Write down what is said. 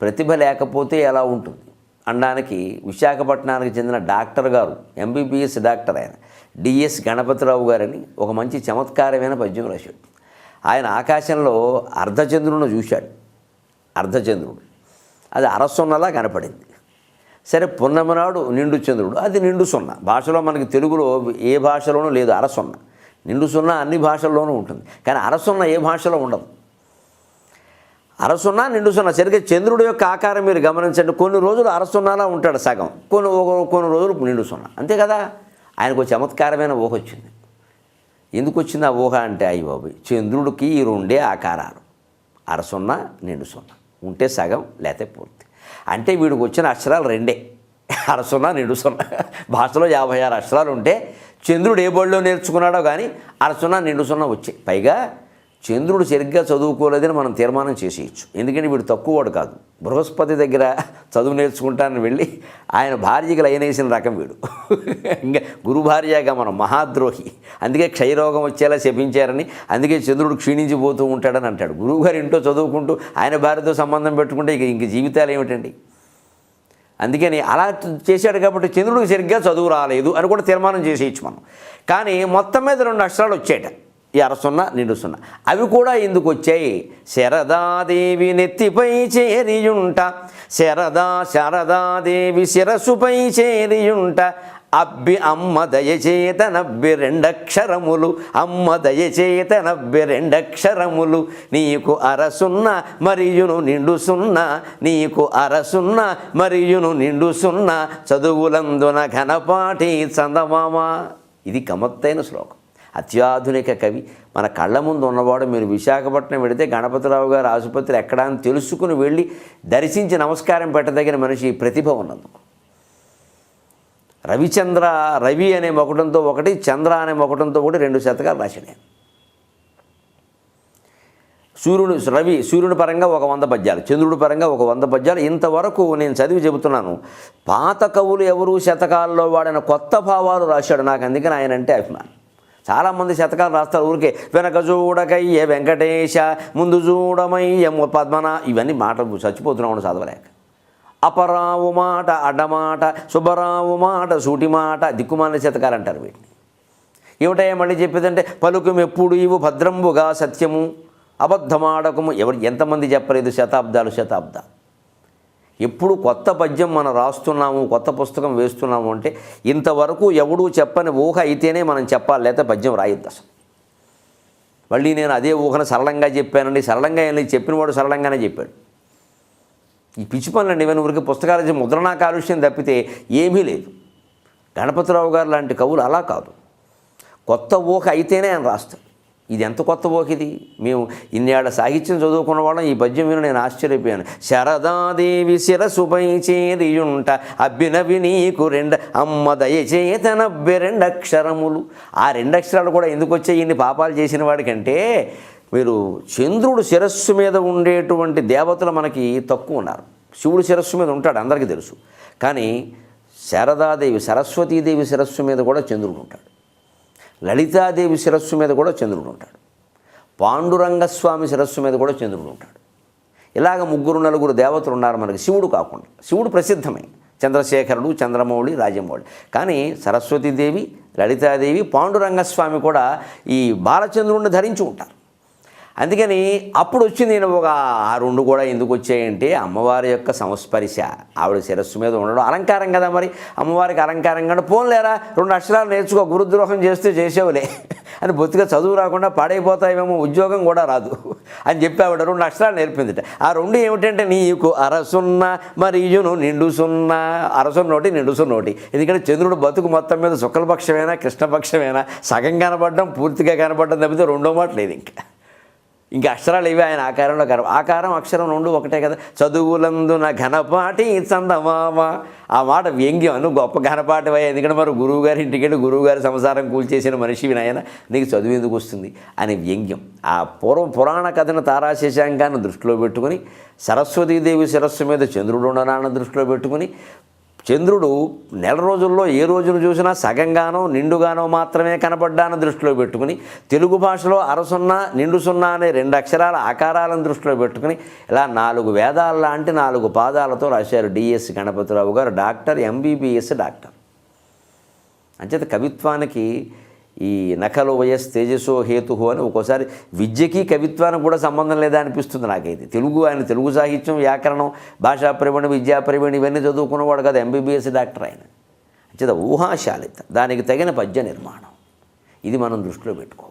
ప్రతిభ లేకపోతే ఎలా ఉంటుంది? అనడానికి విశాఖపట్నానికి చెందిన డాక్టర్ గారు ఎంబీబీఎస్ డాక్టర్ ఆయన డిఎస్ గణపతిరావు గారని ఒక మంచి చమత్కారమైన పద్యం రాశాడు. ఆయన ఆకాశంలో అర్ధచంద్రుడిని చూశాడు. అర్ధచంద్రుడు. అది అరసున్నలా కనపడింది. సరే పున్నమనాడు నిండు చంద్రుడు. అది నిండు సున్న. భాషలో మనకి తెలుగులో ఏ భాషలోనూ లేదు అరసున్న. నిండు సున్నా అన్ని భాషల్లోనూ ఉంటుంది. కానీ అరసున్న ఏ భాషలో ఉండదు. అరసున్నా నిండు సున్నా సరిగ్గా చంద్రుడి యొక్క ఆకారం మీరు గమనించండి. కొన్ని రోజులు అరసున్నాలా ఉంటాడు సగం. కొన్ని కొన్ని రోజులు నిండు సున్నా అంతే కదా? ఆయనకు చమత్కారమైన ఊహ వచ్చింది. ఎందుకు వచ్చింది ఆ ఊహ అంటే అయ్యి బాబు చంద్రుడికి ఈ రెండే ఆకారాలు. అరసున్నా నిండు సున్నా ఉంటే సగం లేకపోతే పూర్తి. అంటే వీడికి వచ్చిన అక్షరాలు రెండే. అరసున్నా నిండు సున్నా భాషలో యాభై ఆరు అక్షరాలు ఉంటే చంద్రుడు ఏ బడిలో నేర్చుకున్నాడో కానీ అరసున్నా నిండు సున్నా వచ్చాయి. పైగా చంద్రుడు సరిగ్గా చదువుకోలేదని మనం తీర్మానం చేసేయచ్చు. ఎందుకంటే వీడు తక్కువవాడు కాదు. బృహస్పతి దగ్గర చదువు నేర్చుకుంటానని వెళ్ళి ఆయన భార్యకి లయనేసిన రకం వీడు. ఇంకా గురు భార్యగా మనం మహాద్రోహి. అందుకే క్షయరోగం వచ్చేలా శపించారని అందుకే చంద్రుడు క్షీణించిపోతూ ఉంటాడని అంటాడు. గురువుగారు ఇంట్లో చదువుకుంటూ ఆయన భార్యతో సంబంధం పెట్టుకుంటే ఇక ఇంక జీవితాలు ఏమిటండి? అందుకని అలా చేశాడు కాబట్టి చంద్రుడికి సరిగ్గా చదువు రాలేదు అని కూడా తీర్మానం చేసేయచ్చు మనం. కానీ మొత్తం మీద రెండు అక్షరాలు వచ్చాయట ఈ అరసున్న నిండు సున్నా. అవి కూడా ఇందుకు వచ్చాయి. శరదాదేవి నెత్తిపై చేరియుంట. శరదా శారదాదేవి శిరస్సుపై చేరియుంట. అబ్బి అమ్మ దయచేత నబ్బి రెండక్షరములు. అమ్మ దయచేత నబ్బి రెండక్షరములు. నీకు అరసున్న మరియును నిండుసున్న నీకు అరసున్న మరియును నిండుసున్న చదువులందున ఘనపాటి చందమామ. ఇది గమత్తైన శ్లోకం. అత్యాధునిక కవి. మన కళ్ళ ముందు ఉన్నవాడు మీరు విశాఖపట్నం వెళితే గణపతిరావు గారు ఆసుపత్రి ఎక్కడా అని తెలుసుకుని వెళ్ళి దర్శించి నమస్కారం పెట్టదగిన మనిషి ప్రతిభ ఉన్నందుకు. రవిచంద్ర రవి అనే మొకటంతో ఒకటి చంద్ర అనే మొకటంతో ఒకటి రెండు శతకాలు రాశాడు సూర్యుడు రవి సూర్యుని పరంగా ఒక వంద పద్యాలు చంద్రుడి పరంగా ఒక వంద పద్యాలు. ఇంతవరకు నేను చదివి చెబుతున్నాను పాత కవులు ఎవరు శతకాల్లో వాడిన కొత్త భావాలు రాశాడు నాకు అందుకని ఆయన అంటే అభిమానం. చాలామంది శతకాలు రాస్తారు ఊరికే. వెనక చూడకయ్య వెంకటేశ ముందు చూడమయ్య పద్మన. ఇవన్నీ మాటలు చచ్చిపోతున్నామని చదవలేక అపరావు మాట అడ్డమాట శుభరావు మాట సూటి మాట దిక్కుమాల శతకాలు అంటారు వీటిని. ఏమిటయ్యా మళ్ళీ చెప్పేదంటే పలుకు ఎప్పుడు ఇవు భద్రంబుగా సత్యము అబద్ధమాడకము ఎవరు ఎంతమంది చెప్పలేదు శతాబ్దాలు శతాబ్దాలు. ఎప్పుడు కొత్త పద్యం మనం రాస్తున్నాము కొత్త పుస్తకం వేస్తున్నాము అంటే ఇంతవరకు ఎవడూ చెప్పని ఊహ అయితేనే మనం చెప్పాలి లేకపోతే పద్యం రాయొద్దు అసలు. మళ్ళీ నేను అదే ఊహను సరళంగా చెప్పానండి సరళంగా ఏం లేదు చెప్పినవాడు సరళంగానే చెప్పాడు. ఈ పిచ్చి పనులండి ఇవన్నీ ఊరికి పుస్తకాలు ముద్రణా కాలుష్యం తప్పితే ఏమీ లేదు. గణపతిరావు గారు లాంటి కవులు అలా కాదు. కొత్త ఊహ అయితేనే ఆయన రాస్తాడు. ఇది ఎంత కొత్త పోకిది మేము ఇన్నేళ్ళ సాహిత్యం చదువుకున్న వాళ్ళం ఈ పద్యం విని నేను ఆశ్చర్యపోయాను. శరదాదేవి శిరసుపై చేరియుంట అబ్బినవి నీకు రెండు అమ్మ రెండు రెండక్షరములు ఆ రెండక్షరాలు కూడా ఎందుకు వచ్చాయి? ఇన్ని పాపాలు చేసిన వాడికంటే మీరు చంద్రుడు శిరస్సు మీద ఉండేటువంటి దేవతలు మనకి తక్కువ ఉన్నారు. శివుడు శిరస్సు మీద ఉంటాడు అందరికీ తెలుసు. కానీ శారదాదేవి సరస్వతీదేవి శిరస్సు మీద కూడా చంద్రుడు ఉంటాడు. లలితాదేవి శిరస్సు మీద కూడా చంద్రుడు ఉంటాడు. పాండురంగస్వామి శిరస్సు మీద కూడా చంద్రుడు ఉంటాడు. ఇలాగ ముగ్గురు నలుగురు దేవతలు ఉన్నారు మనకి శివుడు కాకుండా. శివుడు ప్రసిద్ధమే. చంద్రశేఖరుడు చంద్రమౌళి రాజమౌళి. కానీ సరస్వతీదేవి లలితాదేవి పాండురంగస్వామి కూడా ఈ బాలచంద్రుడిని ధరించి ఉంటారు. అందుకని అప్పుడు వచ్చి నేను ఒక ఆ రెండు కూడా ఎందుకు వచ్చాయంటే అమ్మవారి యొక్క సంస్పరిశ. ఆవిడ శిరస్సు మీద ఉండడం అలంకారం కదా మరి. అమ్మవారికి అలంకారం కంటే పోన్లేరా రెండు అక్షరాలు నేర్చుకో గురుద్రోహం చేస్తే చేసేవులే. అని బొత్తిగా చదువు రాకుండా పాడైపోతాయేమో ఉద్యోగం కూడా రాదు అని చెప్పి ఆవిడ రెండు అక్షరాలు నేర్పిందిట. ఆ రెండు ఏమిటంటే నీకు అరసున్న మరియును నిండు సున్న అరసున్నోటి నిండు సున్నోటి ఎందుకంటే చంద్రుడు బతుకు మొత్తం మీద శుక్లపక్షమైనా కృష్ణపక్షమైనా? సగం కనబడడం పూర్తిగా కనబడడం తప్పితే రెండో మాట లేదు ఇంకా. ఇంకా అక్షరాలు ఇవి ఆయన ఆకారంలో కన ఆకారం అక్షరం రెండు ఒకటే కదా. చదువులందున ఘనపాటి చందమామ. ఆ మాట వ్యంగ్యం అను గొప్ప ఘనపాటి అయ్యా ఎందుకంటే మరి గురువు గారి ఇంటికి వెళ్ళి గురువు గారి సంసారం కూల్చేసిన మనిషి నాయన నీకు చదువు ఎందుకు వస్తుంది? అని వ్యంగ్యం. ఆ పూర్వం పురాణ కథను తారాశేషాంకాన్ని దృష్టిలో పెట్టుకుని సరస్వతీదేవి శిరస్సు మీద చంద్రుడు ఉండనాన్న దృష్టిలో పెట్టుకుని చంద్రుడు నెల రోజుల్లో ఏ రోజును చూసినా సగంగానో నిండుగానో మాత్రమే కనపడ్డాను దృష్టిలో పెట్టుకుని తెలుగు భాషలో అరసున్నా నిండు సున్నా అనే రెండు అక్షరాల ఆకారాలను దృష్టిలో పెట్టుకుని ఇలా నాలుగు వేదాల లాంటి నాలుగు పాదాలతో రాశారు డిఎస్ గణపతిరావు గారు డాక్టర్ ఎంబీబీఎస్ డాక్టర్. అంచేత కవిత్వానికి ఈ నకలు వయస్ తేజసో హేతు అని ఒక్కోసారి విద్యకి కవిత్వానికి కూడా సంబంధం లేదా అనిపిస్తుంది నాకైతే. తెలుగు ఆయన తెలుగు సాహిత్యం వ్యాకరణం భాషా ప్రవీణ విద్యా ప్రవీణ ఇవన్నీ చదువుకున్నవాడు కదా ఎంబీబీఎస్ డాక్టర్ ఆయన. అంచేత ఊహాశాలిత దానికి తగిన పద్య నిర్మాణం. ఇది మనం దృష్టిలో పెట్టుకోవాలి.